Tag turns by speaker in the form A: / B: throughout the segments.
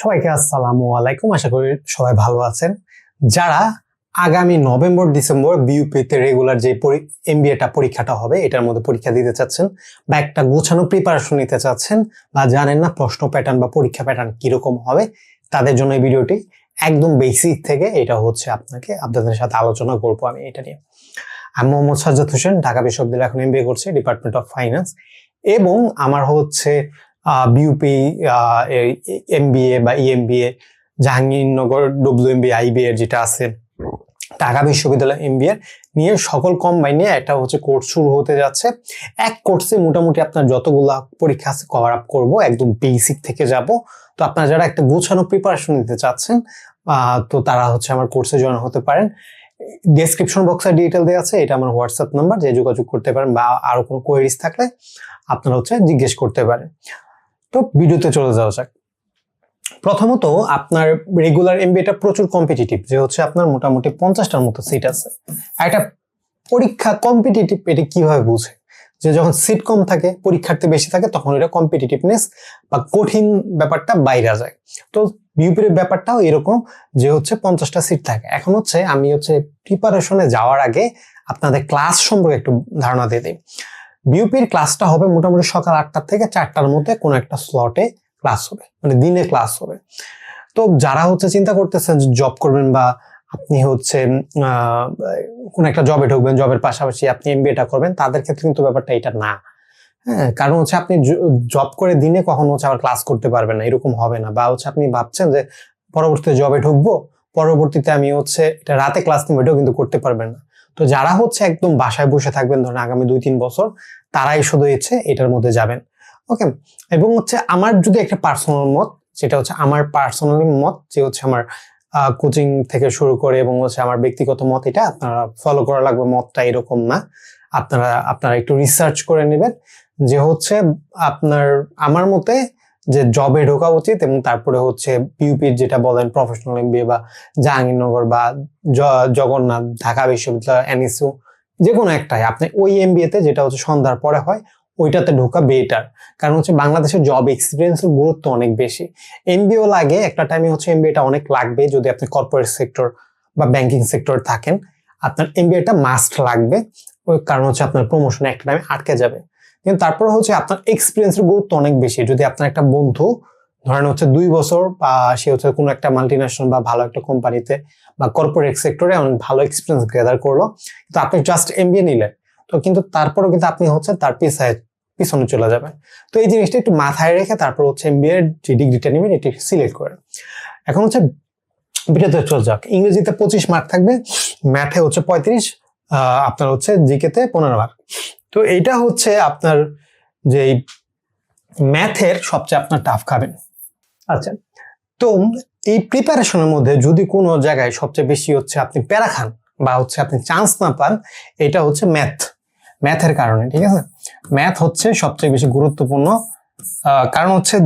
A: সবাইকে আসসালামু আলাইকুম আশা করি সবাই ভালো আছেন যারা আগামী নভেম্বর ডিসেম্বর বিউপিতে রেগুলার যে এমবিএটা পরীক্ষাটা হবে এটার মধ্যে পরীক্ষা দিতে চাচ্ছেন বা একটা গোছানো প্রিপারেশন নিতে চাচ্ছেন বা জানেন না প্রশ্ন প্যাটার্ন বা পরীক্ষা প্যাটার্ন কীরকম হবে তাদের জন্য এই ভিডিওটি একদম বেসিক থেকে এটা হচ্ছে আপনাকে আপনাদের সাথে আলোচনা করবো আমি এটা নিয়ে আমি মোহাম্মদ সাজ্জাদ হোসেন ঢাকা বিশ্ববিদ্যালয়ে এখন এমবিএ করছি ডিপার্টমেন্ট অফ ফাইন্যান্স এবং আমার হচ্ছে বিউপি এমবিএ বা EMBA e Jahangirnagar W MB আইবিএর যেটা আছে ঢাকা বিশ্ববিদ্যালয় এমবিএ নিয়ে সকল নিয়ে একটা হচ্ছে কোর্স শুরু হতে যাচ্ছে এক কোর্সে মোটামুটি আপনার যতগুলো পরীক্ষা আছে কভার আপ করবো একদম বেসিক থেকে যাব তো আপনারা যারা একটা গোছানো প্রিপারেশন নিতে চাচ্ছেন তো তারা হচ্ছে আমার কোর্সে জয়েন হতে পারেন ডেসক্রিপশন বক্সে ডিটেল দেওয়া আছে এটা আমার হোয়াটসঅ্যাপ নাম্বার যে যোগাযোগ করতে পারেন বা আরও কোনো কোয়েরিজ থাকলে আপনারা হচ্ছে জিজ্ঞেস করতে পারেন তো ভিডিওতে চলে যাওয়া যাক প্রথমত আপনার রেগুলার এমবিএটা প্রচুর কম্পিটিটিভ যে হচ্ছে আপনার মোটামুটি পঞ্চাশটার মতো সিট আছে একটা পরীক্ষা কম্পিটিটিভ এটা কিভাবে বুঝে যে যখন সিট কম থাকে পরীক্ষার্থী বেশি থাকে তখন এটা কম্পিটিটিভনেস বা কঠিন ব্যাপারটা বাইরে যায় তো বিউপির ব্যাপারটাও এরকম যে হচ্ছে পঞ্চাশটা সিট থাকে এখন হচ্ছে আমি হচ্ছে প্রিপারেশনে যাওয়ার আগে আপনাদের ক্লাস সম্পর্কে একটু ধারণা দিয়ে দিই বিউপির ক্লাসটা হবে মোটামুটি সকাল আটটা থেকে চারটার মধ্যে কোনো একটা স্লটে ক্লাস হবে মানে দিনে ক্লাস হবে তো যারা হচ্ছে চিন্তা করতেছেন জব করবেন বা আপনি হচ্ছে কোন একটা জবে ঢুকবেন জবের পাশাপাশি আপনি এমবিএটা করবেন তাদের ক্ষেত্রে কিন্তু ব্যাপারটা এটা না হ্যাঁ কারণ হচ্ছে আপনি জব করে দিনে কখনো হচ্ছে আবার ক্লাস করতে পারবেন না এরকম হবে না বা হচ্ছে আপনি ভাবছেন যে পরবর্তীতে জবে ঢুকবো পরবর্তীতে আমি হচ্ছে এটা রাতে ক্লাস নিবো এটাও কিন্তু করতে পারবেন না তো যারা হচ্ছে একদম বাসায় বসে থাকবেন ধরেন আগামী দুই তিন বছর তারাই শুধু হচ্ছে এটার মধ্যে যাবেন ওকে এবং হচ্ছে আমার যদি একটা পার্সোনাল মত সেটা হচ্ছে আমার পার্সোনালি মত যে হচ্ছে আমার কোচিং থেকে শুরু করে এবং হচ্ছে আমার ব্যক্তিগত মত এটা আপনারা ফলো করা লাগবে মতটা এরকম না আপনারা আপনারা একটু রিসার্চ করে নেবেন যে হচ্ছে আপনার আমার মতে যে জবে ঢোকা উচিত এবং তারপরে হচ্ছে পিউপির যেটা বলেন প্রফেশনাল এমবিএ বা জাহাঙ্গীরনগর বা জগন্নাথ ঢাকা বিশ্ববিদ্যালয় এনএসইউ যে কোনো একটাই আপনি ওই এমবিএতে যেটা হচ্ছে সন্ধ্যার পরে হয় ওইটাতে ঢোকা বেটার কারণ হচ্ছে বাংলাদেশের জব এক্সপিরিয়েন্সের গুরুত্ব অনেক বেশি এমবিও লাগে একটা টাইমে হচ্ছে এমবিএটা অনেক লাগবে যদি আপনি কর্পোরেট সেক্টর বা ব্যাংকিং সেক্টর থাকেন আপনার এমবিএটা মাস্ট লাগবে ওই কারণ হচ্ছে আপনার প্রমোশন একটা টাইমে আটকে যাবে কিন্তু তারপর হচ্ছে আপনার এক্সপিরিয়েন্সের গুরুত্ব অনেক বেশি যদি আপনার একটা বন্ধু ধরেন হচ্ছে দুই বছর বা সে হচ্ছে কোনো একটা মাল্টি বা ভালো একটা কোম্পানিতে বা কর্পোরেট সেক্টরে অনেক ভালো এক্সপিরিয়েন্স গ্যাদার করলো কিন্তু আপনি জাস্ট এম বিএ নিলেন তো কিন্তু তারপরেও কিন্তু আপনি হচ্ছে তার পিছায় পিছনে চলে যাবেন তো এই জিনিসটা একটু মাথায় রেখে তারপর হচ্ছে এম এমবিএ যে ডিগ্রিটা নেবেন এটি সিলেক্ট করেন এখন হচ্ছে বিটাতে চলে যাক ইংরেজিতে পঁচিশ মার্ক থাকবে ম্যাথে হচ্ছে পঁয়ত্রিশ আপনার হচ্ছে জিকেতে পনেরো মার্ক তো এটা হচ্ছে আপনার যে ম্যাথের সবচেয়ে আপনার টাফ খাবেন আচ্ছা তো এই প্রিপারেশনের মধ্যে যদি কোনো জায়গায় সবচেয়ে বেশি হচ্ছে আপনি প্যারা খান বা হচ্ছে আপনি চান্স না পান এটা হচ্ছে ম্যাথ ম্যাথের কারণে ঠিক আছে ম্যাথ হচ্ছে সবচেয়ে বেশি গুরুত্বপূর্ণ কারণ হচ্ছে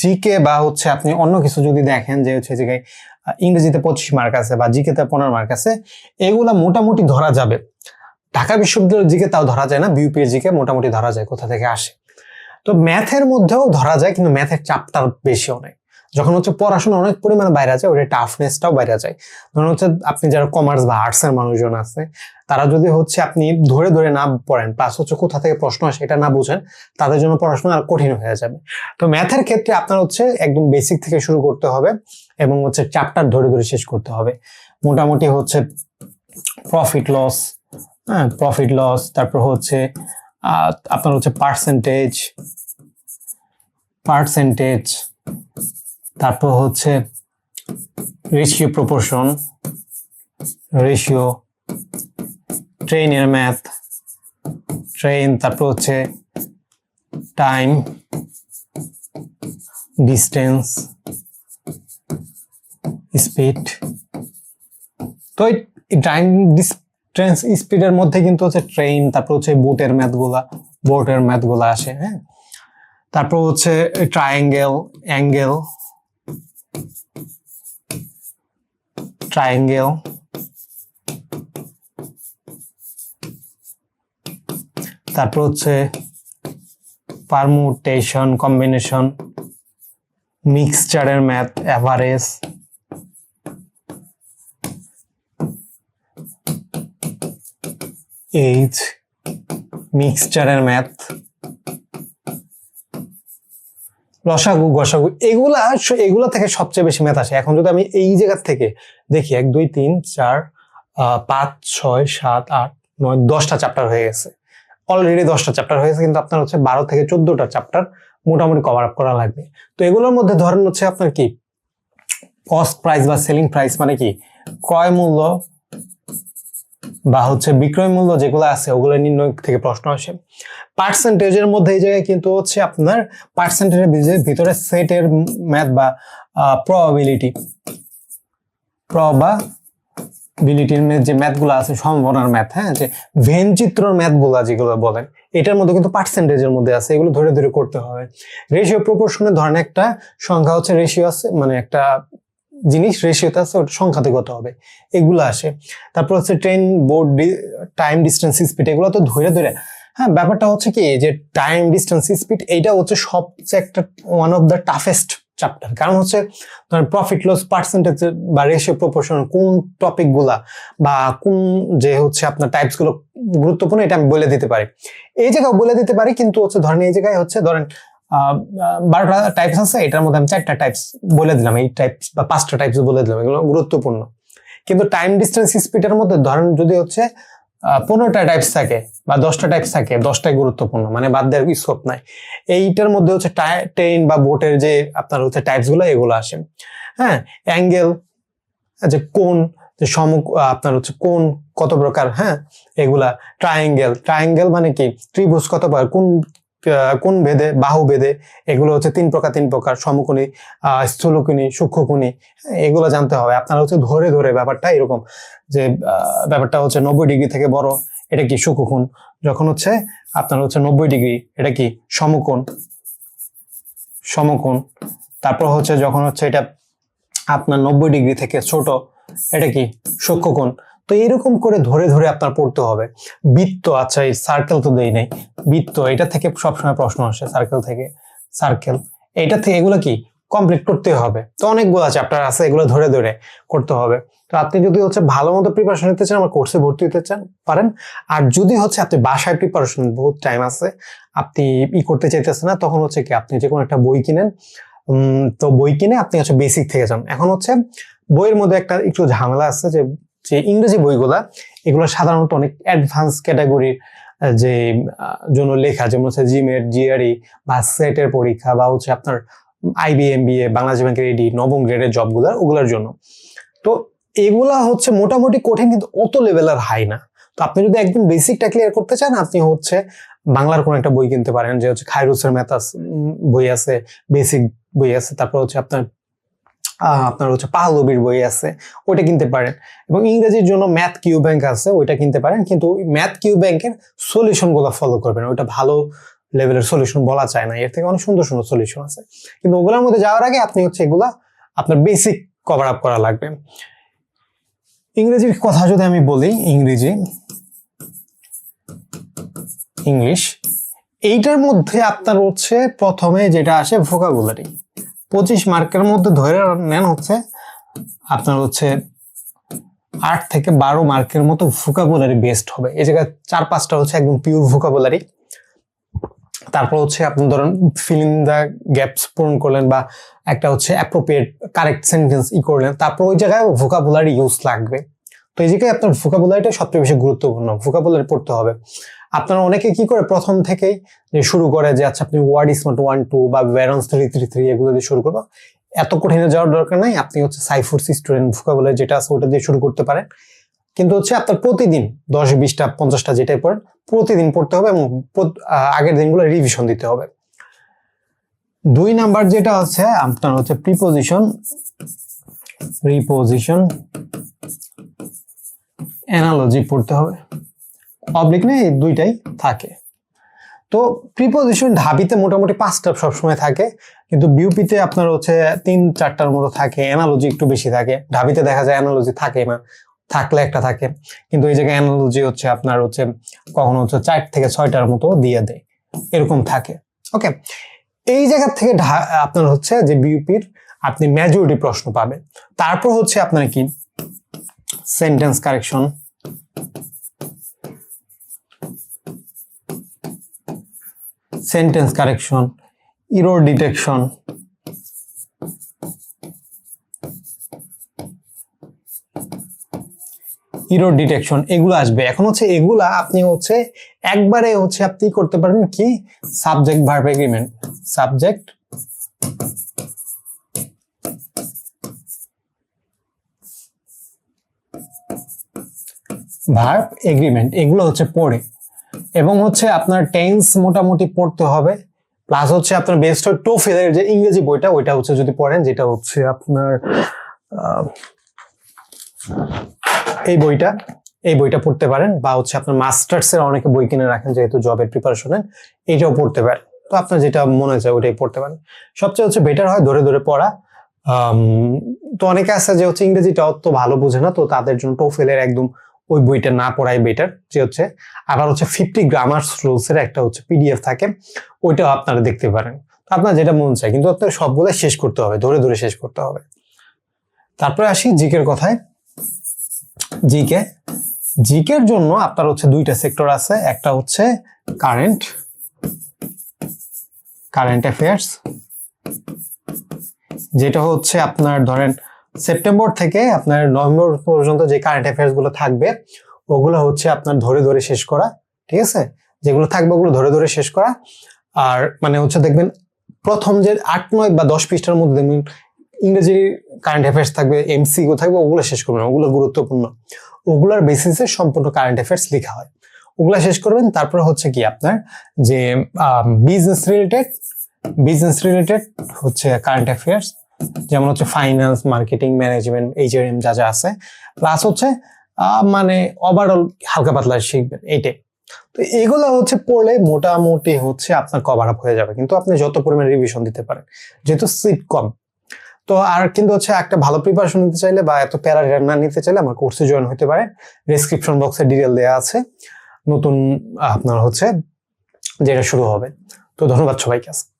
A: জিকে বা হচ্ছে আপনি অন্য কিছু যদি দেখেন যে হচ্ছে জায়গায় ইংরেজিতে পঁচিশ মার্ক আছে বা জিকেতে পনেরো মার্ক আছে এগুলা মোটামুটি ধরা যাবে ঢাকা বিশ্ববিদ্যালয়ের দিকে তাও ধরা যায় না বিউপিএর জিকে মোটামুটি ধরা যায় কোথা থেকে আসে তো ম্যাথের মধ্যেও ধরা যায় কিন্তু ম্যাথের চাপটা বেশি অনেক যখন হচ্ছে পড়াশোনা অনেক পরিমাণে বাইরে যায় ওটা টাফনেসটাও বাইরে যায় ধরুন হচ্ছে আপনি যারা কমার্স বা আর্টসের মানুষজন আছে তারা যদি হচ্ছে আপনি ধরে ধরে না পড়েন প্লাস হচ্ছে কোথা থেকে প্রশ্ন আসে এটা না বুঝেন তাদের জন্য পড়াশোনা আর কঠিন হয়ে যাবে তো ম্যাথের ক্ষেত্রে আপনার হচ্ছে একদম বেসিক থেকে শুরু করতে হবে এবং হচ্ছে চ্যাপ্টার ধরে ধরে শেষ করতে হবে মোটামুটি হচ্ছে প্রফিট লস হ্যাঁ প্রফিট লস তারপর হচ্ছে আপনার হচ্ছে পার্সেন্টেজ পার্সেন্টেজ তারপর হচ্ছে রেশিও প্রপোর্শন রেশিও ট্রেনের ম্যাথ ট্রেন তারপর হচ্ছে টাইম ডিস্টেন্স স্পিড তো এই টাইম ট্রেন স্পিডের মধ্যে কিন্তু হচ্ছে ট্রেন তারপর হচ্ছে বোটের ম্যাথগুলা বোটের গুলা আসে হ্যাঁ তারপর হচ্ছে ট্রায়াঙ্গেল অ্যাঙ্গেল ট্রায়াঙ্গেল তারপর হচ্ছে পারমুটেশন কম্বিনেশন মিক্সচারের ম্যাথ অ্যাভারেজ এইচ মিক্সচারের ম্যাথ লসাগু গসাগু এগুলা এগুলা থেকে সবচেয়ে বেশি ম্যাথ আসে এখন যদি আমি এই জায়গার থেকে দেখি এক দুই তিন চার পাঁচ ছয় সাত আট নয় দশটা চ্যাপ্টার হয়ে গেছে অলরেডি দশটা চ্যাপ্টার হয়েছে কিন্তু আপনার হচ্ছে বারো থেকে চোদ্দটা চ্যাপ্টার মোটামুটি কভার আপ করা লাগবে তো এগুলোর মধ্যে ধরেন হচ্ছে আপনার কি কস্ট প্রাইস বা সেলিং প্রাইস মানে কি ক্রয় মূল্য বা হচ্ছে বিক্রয় মূল্য যেগুলো আছে ওগুলো নির্ণয় থেকে প্রশ্ন আসে পার্সেন্টেজের মধ্যে এই জায়গায় কিন্তু হচ্ছে আপনার পার্সেন্টেজের ভিতরে সেটের ম্যাথ বা প্রবাবিলিটি প্রবা বিলিটির যে ম্যাথগুলো আছে সম্ভাবনার ম্যাথ হ্যাঁ যে ভেন চিত্রর ম্যাথগুলো যেগুলো বলেন এটার মধ্যে কিন্তু পার্সেন্টেজের মধ্যে আছে এগুলো ধরে ধরে করতে হবে রেশিও প্রপোর্শনের ধরেন একটা সংখ্যা হচ্ছে রেশিও আছে মানে একটা জিনিস রেশিওতে আছে ওটা সংখ্যাতে কত হবে এগুলো আসে তারপর হচ্ছে train board time distance speed এগুলো তো ধরে ধরে হ্যাঁ ব্যাপারটা হচ্ছে কি যে টাইম ডিস্টেন্স স্পিড এইটা হচ্ছে সবচেয়ে একটা one of the toughest chapter কারণ হচ্ছে ধরেন প্রফিট লস পার্সেন্টেজ বা রেশিও প্রপোর্শন কোন টপিকগুলা বা কোন যে হচ্ছে আপনার টাইপসগুলো গুরুত্বপূর্ণ এটা আমি বলে দিতে পারি এই জায়গায় বলে দিতে পারি কিন্তু হচ্ছে ধরেন এই জায়গায় হচ্ছে ধরেন বারোটা টাইপস আছে এটার মধ্যে আমি চারটা টাইপস বলে দিলাম এই টাইপস বা পাঁচটা টাইপস বলে দিলাম এগুলো গুরুত্বপূর্ণ কিন্তু টাইম ডিস্টেন্স স্পিডের মধ্যে ধরেন যদি হচ্ছে পনেরোটা টাইপস থাকে বা দশটা টাইপস থাকে দশটাই গুরুত্বপূর্ণ মানে বাদ দেওয়ার স্কোপ নাই এইটার মধ্যে হচ্ছে ট্রেন বা বোটের যে আপনার হচ্ছে টাইপসগুলো এগুলো আসে হ্যাঁ অ্যাঙ্গেল যে কোন যে সম আপনার হচ্ছে কোন কত প্রকার হ্যাঁ এগুলা ট্রায়াঙ্গেল ট্রায়াঙ্গেল মানে কি ত্রিভুজ কত প্রকার কোন কোন ভেদে বাহু ভেদে এগুলো হচ্ছে তিন প্রকার তিন প্রকার সমকোণী স্থূলকোণী সূক্ষ্মকোণী এগুলো জানতে হবে আপনারা হচ্ছে ধরে ধরে ব্যাপারটা এরকম যে ব্যাপারটা হচ্ছে নব্বই ডিগ্রি থেকে বড় এটা কি সূক্ষ্মকোণ যখন হচ্ছে আপনার হচ্ছে নব্বই ডিগ্রি এটা কি সমকোণ সমকোণ তারপর হচ্ছে যখন হচ্ছে এটা আপনার নব্বই ডিগ্রি থেকে ছোট এটা কি সূক্ষ্মকোণ তো এরকম করে ধরে ধরে আপনার পড়তে হবে বৃত্ত আচ্ছা এই সার্কেল তো দেই নাই বৃত্ত এটা থেকে সবসময় প্রশ্ন আসে সার্কেল থেকে সার্কেল এটা থেকে এগুলো কি কমপ্লিট করতে হবে তো অনেকগুলো আছে আপনার আছে এগুলো ধরে ধরে করতে হবে তো আপনি যদি হচ্ছে ভালো মতো প্রিপারেশন নিতে চান আমার কোর্সে ভর্তি হতে চান পারেন আর যদি হচ্ছে আপনি বাসায় প্রিপারেশন বহুত টাইম আছে আপনি ই করতে চাইতেছেন না তখন হচ্ছে কি আপনি যে কোনো একটা বই কিনেন তো বই কিনে আপনি হচ্ছে বেসিক থেকে যান এখন হচ্ছে বইয়ের মধ্যে একটা একটু ঝামেলা আছে যে যে ইংরেজি বইগুলা এগুলো সাধারণত অনেক অ্যাডভান্স ক্যাটাগরির যে জন্য লেখা যেমন হচ্ছে জিমের জিআরই e বা সেটের পরীক্ষা বা হচ্ছে আপনার আইবিএম বিএ বাংলাদেশ ব্যাংকের এডি e নবম গ্রেডের জবগুলার ওগুলোর জন্য তো এগুলা হচ্ছে মোটামুটি কঠিন কিন্তু অত লেভেলের হাই না তো আপনি যদি একদম বেসিকটা ক্লিয়ার করতে চান আপনি হচ্ছে বাংলার কোনো একটা বই কিনতে পারেন যে হচ্ছে খায়রুসের মেথাস বই আছে বেসিক বই আছে তারপর হচ্ছে আপনার আপনার হচ্ছে পাহলবির বই আছে ওইটা কিনতে পারেন এবং ইংরেজির জন্য ম্যাথ কিউ ব্যাংক আছে ওইটা কিনতে পারেন কিন্তু ম্যাথ কিউ ব্যাংকের সলিউশনগুলো ফলো করবেন ওইটা ভালো লেভেলের সলিউশন বলা যায় না এর থেকে অনেক সুন্দর সুন্দর সলিউশন আছে কিন্তু ওগুলোর মধ্যে যাওয়ার আগে আপনি হচ্ছে এগুলা আপনার বেসিক কভার আপ করা লাগবে ইংরেজির কথা যদি আমি বলি ইংরেজি ইংলিশ এইটার মধ্যে আপনার হচ্ছে প্রথমে যেটা আসে ভোকাবুলারি পঁচিশ মার্কের মধ্যে ধরে নেন হচ্ছে আপনার হচ্ছে আট থেকে বারো মার্কের মতো ভোকাবুলারি বেস্ট হবে এই জায়গায় চার পাঁচটা হচ্ছে একদম পিওর ভোকাবুলারি তারপর হচ্ছে আপনি ধরেন ফিল ইন দ্য গ্যাপস পূরণ করলেন বা একটা হচ্ছে অ্যাপ্রোপ্রিয়েট কারেক্ট সেন্টেন্স ই করলেন তারপর ওই জায়গায় ভোকাবুলারি ইউজ লাগবে তো এই জায়গায় আপনার ভোকাবুলারিটা সবচেয়ে বেশি গুরুত্বপূর্ণ ভোকাবুলারি পড়তে হবে আপনারা অনেকে কি করে প্রথম থেকেই শুরু করে যে আচ্ছা আপনি ওয়ার্ড স্মার্ট ওয়ান টু বা ভ্যারন্স থ্রি থ্রি থ্রি এগুলো দিয়ে শুরু করবো এত কঠিনে যাওয়ার দরকার নাই আপনি হচ্ছে সাইফোর্স স্টুডেন্ট বলে যেটা আছে ওটা দিয়ে শুরু করতে পারেন কিন্তু হচ্ছে আপনার প্রতিদিন দশ বিশটা পঞ্চাশটা যেটাই পড়েন প্রতিদিন পড়তে হবে এবং আগের দিনগুলো রিভিশন দিতে হবে দুই নাম্বার যেটা হচ্ছে আপনার হচ্ছে প্রিপোজিশন রিপোজিশন অ্যানালজি পড়তে হবে অবলিক না এই দুইটাই থাকে তো প্রিপোজিশন ঢাবিতে মোটামুটি পাঁচটা সবসময় থাকে কিন্তু বিউপিতে আপনার হচ্ছে তিন চারটার মতো থাকে অ্যানালজি একটু বেশি থাকে ঢাবিতে দেখা যায় অ্যানালজি থাকে না থাকলে একটা থাকে কিন্তু এই জায়গায় অ্যানালজি হচ্ছে আপনার হচ্ছে কখনো হচ্ছে চার থেকে ছয়টার মতো দিয়ে দেয় এরকম থাকে ওকে এই জায়গা থেকে আপনার হচ্ছে যে বিউপির আপনি মেজরিটি প্রশ্ন পাবেন তারপর হচ্ছে আপনার কি sentence correction sentence correction error detection error detection এগুলো আসবে এখন হচ্ছে এগুলা আপনি হচ্ছে একবারে হচ্ছে আপনি করতে পারবেন কি subject verb agreement subject verb agreement এগুলো হচ্ছে পড়ে এবং হচ্ছে আপনার টেন্স মোটামুটি পড়তে হবে প্লাস হচ্ছে আপনার বেস্ট হয় টোফেলের যে ইংরেজি বইটা ওইটা হচ্ছে যদি পড়েন যেটা হচ্ছে আপনার এই বইটা এই বইটা পড়তে পারেন বা হচ্ছে আপনার মাস্টার্স এর অনেকে বই কিনে রাখেন যেহেতু জবের প্রিপারেশনে এইটাও পড়তে পারেন তো আপনার যেটা মনে হয় ওইটাই পড়তে পারেন সবচেয়ে হচ্ছে বেটার হয় ধরে ধরে পড়া তো অনেকে আছে যে হচ্ছে ইংরেজিটা অত ভালো বোঝে না তো তাদের জন্য টোফেলের একদম ওই বইটা না পড়াই বেটার যে হচ্ছে আবার হচ্ছে ফিফটি গ্রামার্স রুলসের একটা হচ্ছে পিডিএফ থাকে ওইটাও আপনারা দেখতে পারেন আপনার যেটা মন চায় কিন্তু আপনার সবগুলো শেষ করতে হবে ধরে ধরে শেষ করতে হবে তারপরে আসি জিকের কথায় জিকে জিকের জন্য আপনার হচ্ছে দুইটা সেক্টর আছে একটা হচ্ছে কারেন্ট কারেন্ট অ্যাফেয়ার্স যেটা হচ্ছে আপনার ধরেন সেপ্টেম্বর থেকে আপনার নভেম্বর পর্যন্ত যে কারেন্ট অ্যাফেয়ার্সগুলো থাকবে ওগুলো হচ্ছে আপনার ধরে ধরে শেষ করা ঠিক আছে যেগুলো থাকবে ওগুলো ধরে ধরে শেষ করা আর মানে হচ্ছে দেখবেন প্রথম যে আট নয় বা দশ পৃষ্ঠার মধ্যে দেখবেন ইংরেজি কারেন্ট অ্যাফেয়ার্স থাকবে এমসিকিউ থাকবে ওগুলো শেষ করবেন ওগুলো গুরুত্বপূর্ণ ওগুলোর বেসিসে সম্পূর্ণ কারেন্ট অ্যাফেয়ার্স লেখা হয় ওগুলো শেষ করবেন তারপরে হচ্ছে কি আপনার যে বিজনেস রিলেটেড বিজনেস রিলেটেড হচ্ছে কারেন্ট অ্যাফেয়ার্স যেমন হচ্ছে ফাইন্যান্স মার্কেটিং ম্যানেজমেন্ট এম যা যা আছে প্লাস হচ্ছে মানে ওভারঅল হালকা পাতলা শিখবেন এইটাই তো এগুলো হচ্ছে পড়লে মোটামুটি হচ্ছে আপনার কভার আপ হয়ে যাবে কিন্তু আপনি যত পরিমাণ রিভিশন দিতে পারেন যেহেতু সিট কম তো আর কিন্তু হচ্ছে একটা ভালো প্রিপারেশন নিতে চাইলে বা এত প্যারা না নিতে চাইলে আমার কোর্সে জয়েন হতে পারে ডিসক্রিপশন বক্সে ডিটেল দেওয়া আছে নতুন আপনার হচ্ছে যেটা শুরু হবে তো ধন্যবাদ সবাইকে